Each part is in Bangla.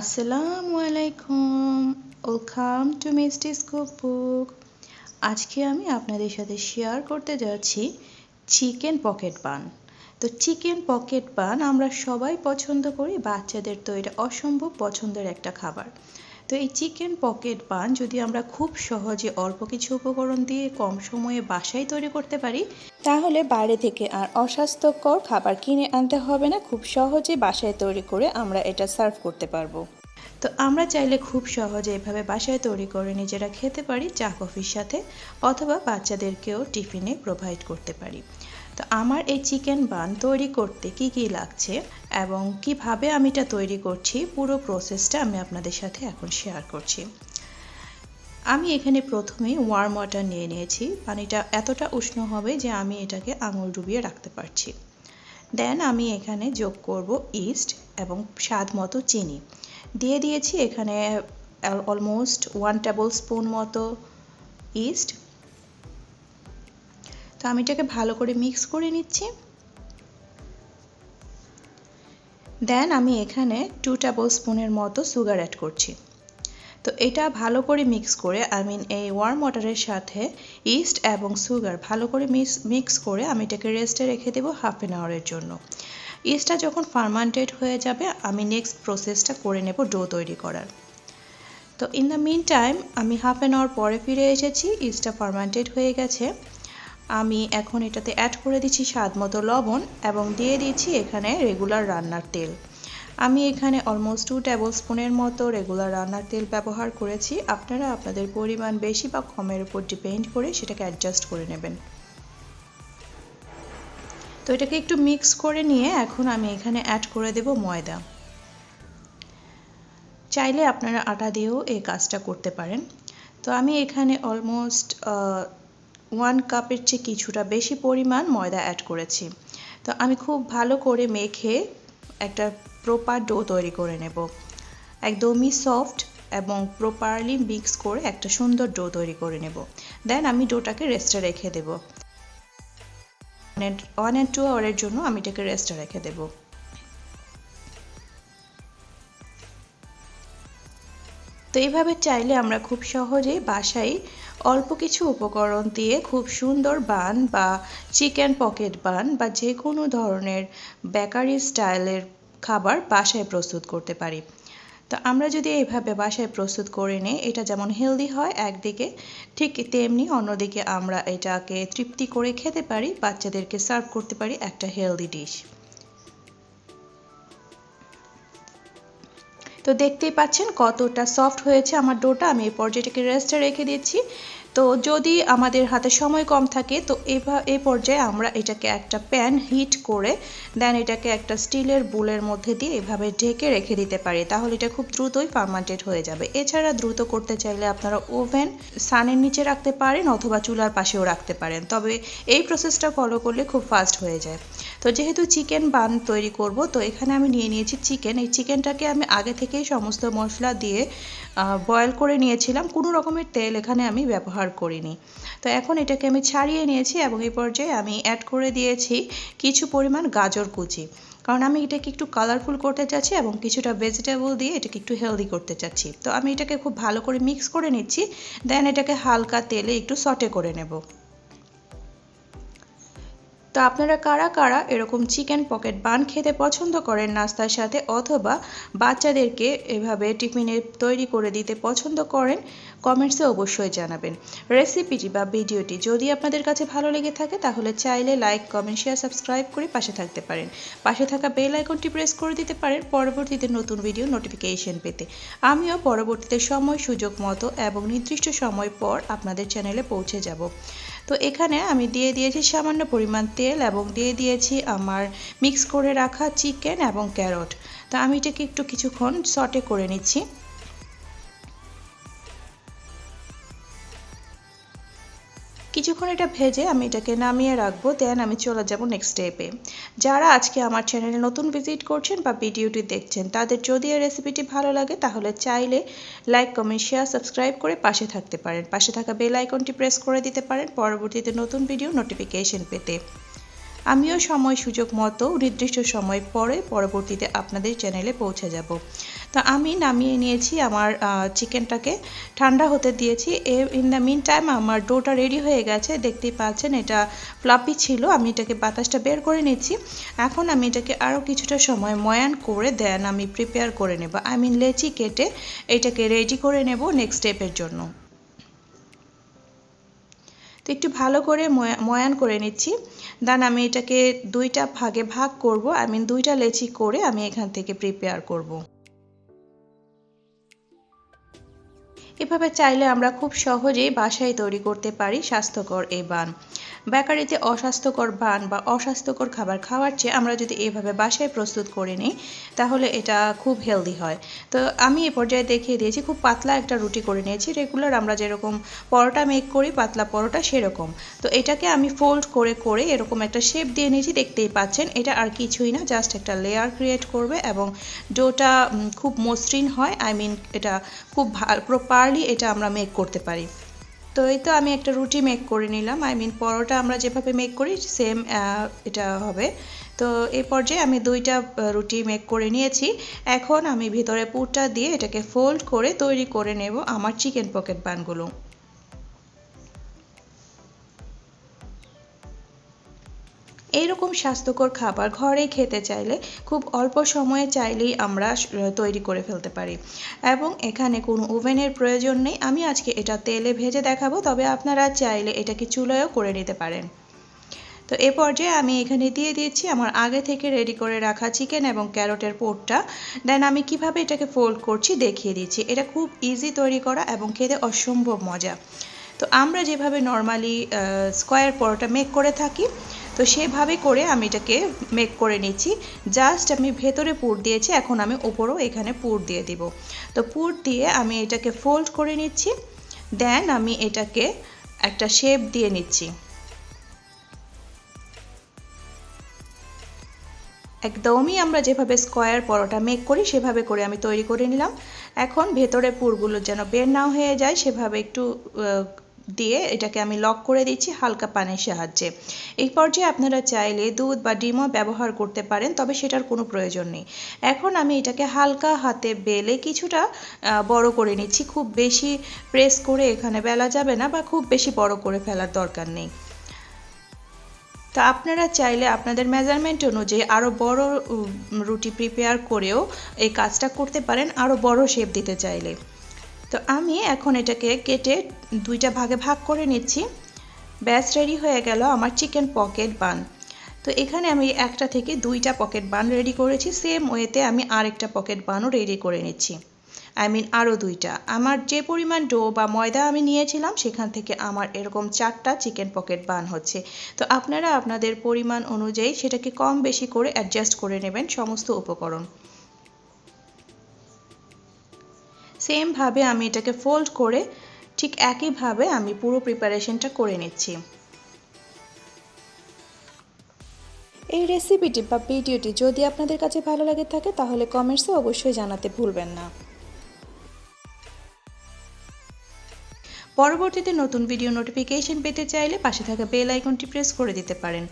আসসালামু আলাইকুম ওয়েলকাম টু মিস্টিস বুক আজকে আমি আপনাদের সাথে শেয়ার করতে যাচ্ছি চিকেন পকেট বান তো চিকেন পকেট বান আমরা সবাই পছন্দ করি, বাচ্চাদের তো এটা অসম্ভব পছন্দের একটা খাবার। তো এই চিকেন পকেট পান যদি আমরা খুব সহজে অল্প কিছু উপকরণ দিয়ে কম সময়ে বাসায় তৈরি করতে পারি, তাহলে বাইরে থেকে আর অস্বাস্থ্যকর খাবার কিনে আনতে হবে না। খুব সহজে বাসায় তৈরি করে আমরা এটা সার্ভ করতে পারব। তো আমরা চাইলে খুব সহজে এভাবে বাসায় তৈরি করে নিজেরা খেতে পারি, চা, কফির সাথে, অথবা বাচ্চাদেরকেও টিফিনে প্রোভাইড করতে পারি। তো আমার এই চিকেন বান তৈরি করতে কি কি লাগছে এবং কীভাবে আমি এটা তৈরি করছি, পুরো প্রসেসটা আমি আপনাদের সাথে এখন শেয়ার করছি। আমি এখানে প্রথমেই ওয়ার্ম ওয়াটার নিয়ে নিয়েছি। পানিটা এতটা উষ্ণ হবে যে আমি এটাকে আঙুল ডুবিয়ে রাখতে পারছি। দেন আমি এখানে যোগ করব ইস্ট এবং স্বাদ মতো চিনি। দিয়ে দিয়েছি এখানে অলমোস্ট ওয়ান টেবিল স্পুন মতো ইস্ট তো আমি এটাকে ভালো করে মিক্স করে নিচ্ছি। দেন আমি এখানে টু টেবিল স্পুনের মতো সুগার অ্যাড করছি। তো এটা ভালো করে মিক্স করে আই মিন এই ওয়ার্ম ওয়াটারের সাথে ইস্ট এবং সুগার ভালো করে মিক্স মিক্স করে আমি এটাকে রেস্টে রেখে দেবো হাফ অ্যান আওয়ারের জন্য। ইস্টটা যখন ফার্মান্টেড হয়ে যাবে, আমি নেক্সট প্রসেসটা করে নেব ডো তৈরি করার। তো ইন দ্য মিন টাইম আমি হাফ অ্যান আওয়ার পরে ফিরে এসেছি ইস্টটা ফার্মান্টেড হয়ে গেছে। আমি এখন এটাতে অ্যাড করে দিচ্ছি স্বাদ মতো লবণ এবং দিয়ে দিচ্ছি এখানে রেগুলার রান্নার তেল। আমি এখানে অলমোস্ট টু টেবিল স্পুনের মতো রেগুলার রান্নার তেল ব্যবহার করেছি। আপনারা আপনাদের পরিমাণ বেশি বা কমের উপর ডিপেন্ড করে সেটাকে অ্যাডজাস্ট করে নেবেন। তো এটাকে একটু মিক্স করে নিয়ে এখন আমি এখানে অ্যাড করে দেব ময়দা। চাইলে আপনারা আটা দিয়েও এই কাজটা করতে পারেন। তো আমি এখানে অলমোস্ট ওয়ান কাপের চেয়ে কিছুটা বেশি পরিমাণ ময়দা অ্যাড করেছি। তো আমি খুব ভালো করে মেখে একটা প্রপার ডো তৈরি করে নেব। একদমই সফট এবং প্রপারলি মিক্স করে একটা সুন্দর ডো তৈরি করে নেব। দেন আমি ডোটাকে রেস্টে রেখে দেব। ওয়ান অ্যান্ড টু আওয়ারের জন্য আমি এটাকে রেস্টে রেখে দেব। তো এইভাবে চাইলে আমরা খুব সহজেই বাসায় অল্প কিছু উপকরণ দিয়ে খুব সুন্দর বান বা চিকেন পকেট বান বা যে কোনো ধরনের বেকারি স্টাইলের খাবার বাসায় প্রস্তুত করতে পারি। তো আমরা যদি এইভাবে বাসায় প্রস্তুত করে নিই, এটা যেমন হেলদি হয় একদিকে, ঠিক তেমনি অন্যদিকে আমরা এটাকে তৃপ্তি করে খেতে পারি, বাচ্চাদেরকে সার্ভ করতে পারি একটা হেলদি ডিশ। তো দেখতেই পাচ্ছেন কতটা সফট হয়েছে আমার ডোটা। আমি এই পর্যায়টাকে রেস্টে রেখে দিচ্ছি। তো যদি আমাদের হাতে সময় কম থাকে, তো এই পর্যায়ে আমরা এটাকে একটা প্যান হিট করে, দেন এটাকে একটা স্টিলের বুলের মধ্যে দিয়ে এভাবে ঢেকে রেখে দিতে পারি। তাহলে এটা খুব দ্রুতই ফার্মান্টেড হয়ে যাবে। এছাড়া দ্রুত করতে চাইলে আপনারা ওভেন সানের নিচে রাখতে পারেন অথবা চুলার পাশেও রাখতে পারেন। তবে এই প্রসেসটা ফলো করলে খুব ফাস্ট হয়ে যায়। তো যেহেতু চিকেন বান তৈরি করব, তো এখানে আমি নিয়ে নিয়েছি চিকেন। এই চিকেনটাকে আমি আগে থেকেই সমস্ত মশলা দিয়ে বয়েল করে নিয়েছিলাম। কোনো রকমের তেল এখানে আমি ব্যবহার করিনি। তো এখন এটাকে আমি ছাড়িয়ে নিয়েছি এবং এই পর্যায়ে আমি অ্যাড করে দিয়েছি কিছু পরিমাণ গাজর কুচি। কারণ আমি এটাকে একটু কালারফুল করতে চাচ্ছি এবং কিছুটা ভেজিটেবল দিয়ে এটাকে একটু হেলদি করতে চাচ্ছি। তো আমি এটাকে খুব ভালো করে মিক্স করে নিচ্ছি দেন এটাকে হালকা তেলে একটু সটে করে নেব। তো আপনারা কারা কারা এরকম চিকেন পকেট বান খেতে পছন্দ করেন নাস্তার সাথে অথবা বাচ্চাদেরকে এভাবে টিফিনে তৈরি করে দিতে পছন্দ করেন কমেন্টসে অবশ্যই জানাবেন। রেসিপিটি বা ভিডিওটি যদি আপনাদের কাছে ভালো লেগে থাকে, তাহলে চাইলে লাইক কমেন্ট শেয়ার সাবস্ক্রাইব করে পাশে থাকতে পারেন। পাশে থাকা বেল আইকনটি প্রেস করে দিতে পারেন পরবর্তীতে নতুন ভিডিও নোটিফিকেশন পেতে। আমিও পরবর্তীতে সময়, সুযোগ, মতো এবং নির্দিষ্ট সময় পর আপনাদের চ্যানেলে পৌঁছে যাব। তো এখানে আমি দিয়ে দিয়েছি সামান্য পরিমাণ তেল এবং দিয়ে দিয়েছি আমার মিক্স করে রাখা চিকেন এবং ক্যারট তা আমি এটাকে একটু কিছুক্ষণ সটে করে নিচ্ছি। কিছুক্ষণ এটা ভেজে আমি এটাকে নামিয়ে রাখব দেন আমি চলে যাব নেক্সট স্টেপে যারা আজকে আমার চ্যানেলে নতুন ভিজিট করছেন বা ভিডিওটি দেখছেন, তাদের যদি এই রেসিপিটি ভালো লাগে, তাহলে চাইলে লাইক কমেন্ট শেয়ার সাবস্ক্রাইব করে পাশে থাকতে পারেন। পাশে থাকা বেল আইকনটি প্রেস করে দিতে পারেন, পরবর্তীতে নতুন ভিডিও নোটিফিকেশন পেতে। আমিও সময় সুযোগ মতো, নির্দিষ্ট সময় পরে পরবর্তীতে আপনাদের চ্যানেলে পৌঁছে যাব। তো আমি নামিয়ে নিয়েছি আমার চিকেনটাকে ঠান্ডা হতে দিয়েছি। এ ইন দ্য মিন টাইম আমার ডোটা রেডি হয়ে গেছে। দেখতেই পাচ্ছেন এটা ফ্লাপি ছিল। আমি এটাকে বাতাসটা বের করে নিচ্ছি। এখন আমি এটাকে আরও কিছুটা সময় ময়ান করে দেন আমি প্রিপেয়ার করে নেব। আই মিন লেচি কেটে এটাকে রেডি করে নেব নেক্সট স্টেপের জন্য। তো একটু ভালো করে ময়ান করে নিচ্ছি। দেন আমি এটাকে দুইটা ভাগে ভাগ করব। আই মিন দুইটা লেচি করে আমি এখান থেকে প্রিপেয়ার করব। এভাবে চাইলে আমরা খুব সহজেই বাসায় তৈরি করতে পারি স্বাস্থ্যকর এই বান। বেকারিতে অস্বাস্থ্যকর বান বা অস্বাস্থ্যকর খাবার খাওয়ার চেয়ে আমরা যদি এভাবে বাসায় প্রস্তুত করে নিই, তাহলে এটা খুব হেলদি হয়। তো আমি এ পর্যায়ে দেখিয়ে দিয়েছি, খুব পাতলা একটা রুটি করে নিয়েছি। রেগুলার আমরা যেরকম পরোটা মেক করি, পাতলা পরোটা সেরকম। তো এটাকে আমি ফোল্ড করে করে এরকম একটা শেপ দিয়ে নিয়েছি, দেখতেই পাচ্ছেন। এটা আর কিছুই না জাস্ট একটা লেয়ার ক্রিয়েট করবে এবং ডোটা খুব মসৃণ হয়। আই মিন এটা খুব প্রপারলি এটা আমরা মেক করতে পারি। তো এই তো আমি একটা রুটি মেক করে নিলাম। আই মিন পরোটা আমরা যেভাবে মেক করি সেম এটা হবে। তো এই পর্যায়ে আমি দুইটা রুটি মেক করে নিয়েছি। এখন আমি ভিতরে পুরটা দিয়ে এটাকে ফোল্ড করে তৈরি করে নেব আমার চিকেন পকেট বানগুলো এইরকম স্বাস্থ্যকর খাবার ঘরে খেতে চাইলে খুব অল্প সময়ে চাইলেই আমরা তৈরি করে ফেলতে পারি। এবং এখানে কোনো ওভেনের প্রয়োজন নেই। আমি আজকে এটা তেলে ভেজে দেখাবো, তবে আপনারা চাইলে এটাকে চুলায়ও করে নিতে পারেন। তো এ পর্যায়ে আমি এখানে দিয়ে দিয়েছি আমার আগে থেকে রেডি করে রাখা চিকেন এবং ক্যারটের পোটটা। দেন আমি কীভাবে এটাকে ফোল্ড করছি দেখিয়ে দিচ্ছি। এটা খুব ইজি তৈরি করা এবং খেতে অসম্ভব মজা। তো আমরা যেভাবে নর্মালি স্কোয়ার পরোটা মেক করে থাকি, তো সেভাবে করে আমি এটাকে মেক করে নিচ্ছি। জাস্ট আমি ভেতরে পুর দিয়েছি, এখন আমি ওপরও এখানে পুর দিয়ে দিব। তো পুর দিয়ে আমি এটাকে ফোল্ড করে নিচ্ছি দেন আমি এটাকে একটা শেপ দিয়ে নিচ্ছি। একদমই আমরা যেভাবে স্কোয়ার পরোটা মেক করি, সেভাবে করে আমি তৈরি করে নিলাম। এখন ভেতরে পুরগুলো যেন বের না হয়ে যায়, সেভাবে একটু দিয়ে এটাকে আমি লক করে দিচ্ছি হালকা পানির সাহায্যে। এই পর্যায়ে আপনারা চাইলে দুধ বা ডিমও ব্যবহার করতে পারেন, তবে সেটার কোনো প্রয়োজন নেই। এখন আমি এটাকে হালকা হাতে বেলে কিছুটা বড় করে নিচ্ছি। খুব বেশি প্রেস করে এখানে বেলা যাবে না বা খুব বেশি বড় করে ফেলার দরকার নেই। তো আপনারা চাইলে আপনাদের মেজারমেন্ট অনুযায়ী আরও বড় রুটি প্রিপেয়ার করেও এই কাজটা করতে পারেন আরও বড় শেপ দিতে চাইলে। তো আমি এখন এটাকে কেটে দুইটা ভাগে ভাগ করে নিচ্ছি। ব্যাস, রেডি হয়ে গেল আমার চিকেন পকেট বান। তো এখানে আমি একটা থেকে দুইটা পকেট বান রেডি করেছি। সেম ওয়েতে আমি আরেকটা পকেট বানও রেডি করে নিচ্ছি। আই মিন আরও দুইটা। আমার যে পরিমাণ ডো বা ময়দা আমি নিয়েছিলাম, সেখান থেকে আমার এরকম চারটা চিকেন পকেট বান হচ্ছে। তো আপনারা আপনাদের পরিমাণ অনুযায়ী সেটাকে কম বেশি করে অ্যাডজাস্ট করে নেবেন সমস্ত উপকরণ। সেমভাবে আমি এটাকে ফোল্ড করে ঠিক একইভাবে আমি পুরো প্রিপারেশনটা করে নিচ্ছি। এই রেসিপিটি বা ভিডিওটি যদি আপনাদের কাছে ভালো লাগে থাকে তাহলে কমেন্টসে অবশ্যই জানাতে ভুলবেন না। পরবর্তীতে নতুন ভিডিও নোটিফিকেশন পেতে চাইলে পাশে থাকা বেল আইকনটি প্রেস করে দিতে পারেন।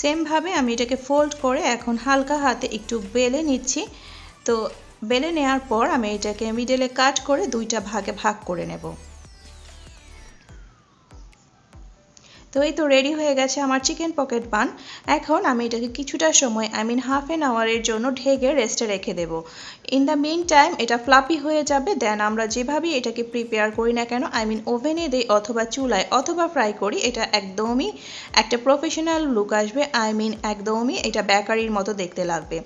সেমভাবে আমি এটাকে ফোল্ড করে এখন হালকা হাতে একটু বেলে নিচ্ছি। তো বেলে নেয়ার পর আমি এটাকে মিডেলে কাট করে দুইটা ভাগে ভাগ করে নেব। তো এই তো রেডি হয়ে গেছে আমার চিকেন পকেট পান এখন আমি এটাকে কিছুটা সময় আই মিন হাফ অ্যান আওয়ারের জন্য ঢেকে রেস্টে রেখে দেব। ইন দ্য মেন টাইম এটা ফ্লাপি হয়ে যাবে দেন আমরা যেভাবে এটাকে প্রিপেয়ার করি না কেন আই মিন ওভেনে দিই অথবা চুলায় অথবা ফ্রাই করি, এটা একদমই একটা প্রফেশনাল লুক আসবে আই মিন একদমই এটা বেকারির মতো দেখতে লাগবে।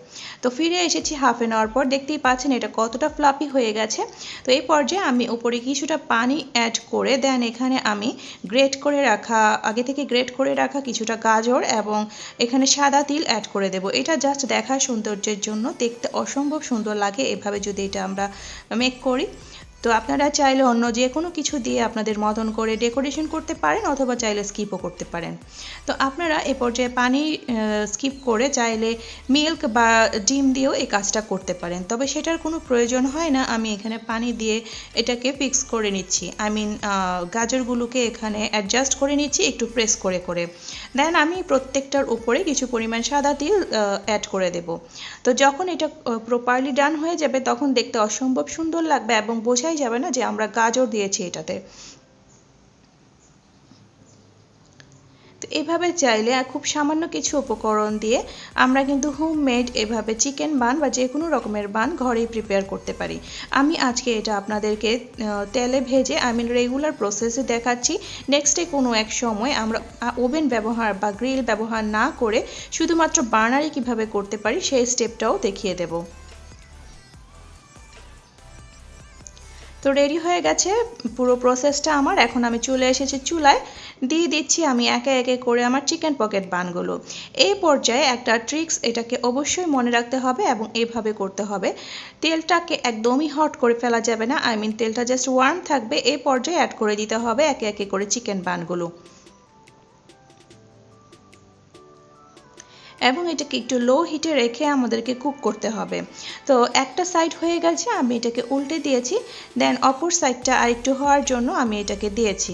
তো ফিরে এসেছি হাফ অ্যান আওয়ার পর, দেখতেই পাচ্ছেন এটা কতটা ফ্লাপি হয়ে গেছে। তো এই পর্যায়ে আমি উপরে কিছুটা পানি অ্যাড করে দেন এখানে আমি গ্রেট করে রাখা, আগে থেকে গ্রেট করে রাখা কিছুটা গাজর এবং এখানে সাদা তিল অ্যাড করে দেব। এটা জাস্ট দেখার সৌন্দর্যের জন্য দেখতে অসম্ভব সুন্দর লাগে। এভাবে যদি এটা আমরা মেক করি। তো আপনারা চাইলে অন্য যে কোনো কিছু দিয়ে আপনাদের মতন করে ডেকোরেশন করতে পারেন অথবা চাইলে স্কিপও করতে পারেন। তো আপনারা এ পর্যায়ে পানি স্কিপ করে চাইলে মিল্ক বা ডিম দিয়েও এই কাজটা করতে পারেন। তবে সেটার কোনো প্রয়োজন হয় না। আমি এখানে পানি দিয়ে এটাকে ফিক্স করে নিচ্ছি। আই মিন গাজরগুলোকে এখানে অ্যাডজাস্ট করে নিচ্ছি, একটু প্রেস করে করে। দেন আমি প্রত্যেকটার উপরে কিছু পরিমাণ সাদা তিল অ্যাড করে দেব। তো যখন এটা প্রপারলি ডান হয়ে যাবে, তখন দেখতে অসম্ভব সুন্দর লাগবে এবং বোঝাই যাবে না যে আমরা গাজর দিয়েছি এটাতে। তো এভাবে চাইলে খুব সামান্য কিছু উপকরণ দিয়ে আমরা কিন্তু হোমমেড এভাবে চিকেন বান বা যে কোনো রকমের বান ঘরেই প্রিপেয়ার করতে পারি। আমি আজকে এটা আপনাদেরকে তেলে ভেজে আমি রেগুলার প্রসেসে দেখাচ্ছি। নেক্সটে কোনো এক সময় আমরা ওভেন ব্যবহার বা গ্রিল ব্যবহার না করে শুধুমাত্র বার্নারে কীভাবে করতে পারি সেই স্টেপটাও দেখিয়ে দেবো। তো রেডি হয়ে গেছে। পুরো প্রসেসটা আমার। এখন আমি চলে এসেছি চুলায়। দিয়ে দিচ্ছি আমি একে একে করে আমার চিকেন পকেট বানগুলো এই পর্যায়ে একটা ট্রিক্স এটাকে অবশ্যই মনে রাখতে হবে এবং এভাবে করতে হবে। তেলটাকে একদমই হট করে ফেলা যাবে না। আই মিন তেলটা জাস্ট ওয়ার্ম থাকবে। এই পর্যায়ে অ্যাড করে দিতে হবে একে একে করে চিকেন বানগুলো এবং এটাকে একটু লো হিটে রেখে আমাদেরকে কুক করতে হবে। তো একটা সাইড হয়ে গেছে, আমি এটাকে উল্টে দিয়েছি দেন অপর সাইডটা আরেকটু হওয়ার জন্য আমি এটাকে দিয়েছি।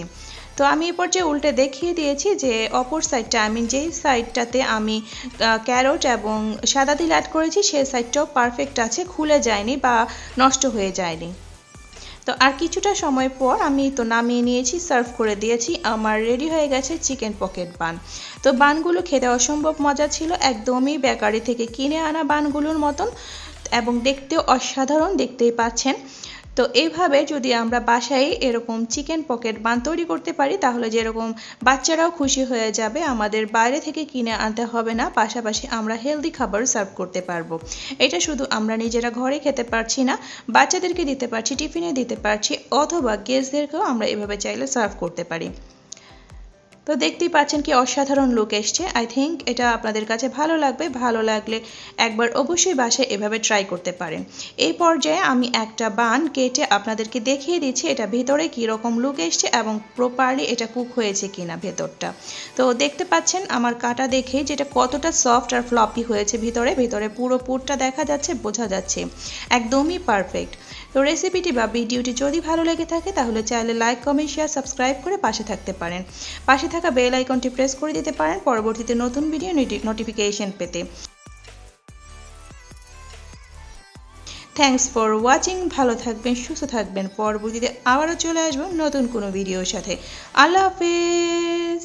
তো আমি এ পর্যায়ে উল্টে দেখিয়ে দিয়েছি যে অপর সাইডটা আমি যেই সাইডটাতে আমি ক্যারট এবং সাদা তিল অ্যাড করেছি সেই সাইডটাও পারফেক্ট আছে, খুলে যায়নি বা নষ্ট হয়ে যায়নি। তো আর কিছুটা সময় পর আমি তো নামিয়ে নিয়েছি, সার্ভ করে দিয়েছি। আমার রেডি হয়ে গেছে চিকেন পকেট বান। তো বানগুলো খেতে অসম্ভব মজা ছিল, একদমই বেকারি থেকে কিনে আনা বানগুলোর মতন এবং দেখতেও অসাধারণ, দেখতেই পাচ্ছেন। তো এইভাবে যদি আমরা বাসায় এরকম চিকেন পকেট বান তৈরি করতে পারি, তাহলে যেরকম বাচ্চারাও খুশি হয়ে যাবে, আমাদের বাইরে থেকে কিনে আনতে হবে না, পাশাপাশি আমরা হেলদি খাবার সার্ভ করতে পারব। এটা শুধু আমরা নিজেরা ঘরে খেতে পারছি না, বাচ্চাদেরকে দিতে পারছি, টিফিনে দিতে পারছি, অথবা গেস্টদেরকেও আমরা এভাবে চাইলে সার্ভ করতে পারি। তো দেখতেই পাচ্ছেন কি অসাধারণ লুক এসছে। আই থিঙ্ক এটা আপনাদের কাছে ভালো লাগবে, ভালো লাগলে একবার অবশ্যই বাসায় এভাবে ট্রাই করতে পারেন। এই পর্যায়ে আমি একটা বান কেটে আপনাদেরকে দেখিয়ে দিচ্ছি এটা ভেতরে কীরকম লুক এসছে এবং প্রপারলি এটা কুক হয়েছে কিনা ভেতরটা। তো দেখতে পাচ্ছেন আমার কাটা দেখে যেটা কতটা সফট আর ফ্লপি হয়েছে ভিতরে ভিতরে পুরো পুরটা দেখা যাচ্ছে, বোঝা যাচ্ছে। একদমই পারফেক্ট তো রেসিপিটি বা ভিডিওটি যদি ভালো লেগে থাকে, তাহলে চাইলে লাইক কমেন্ট শেয়ার সাবস্ক্রাইব করে পাশে থাকতে পারেন। পাশে থাকা বেল আইকনটি প্রেস করে দিতে পারেন পরবর্তীতে নতুন ভিডিও নোটিফিকেশন পেতে। থ্যাংকস ফর ওয়াচিং ভালো থাকবেন, সুস্থ থাকবেন। পরবর্তীতে আবারও চলে আসব নতুন কোনো ভিডিওর সাথে। আল্লাহ হাফেজ!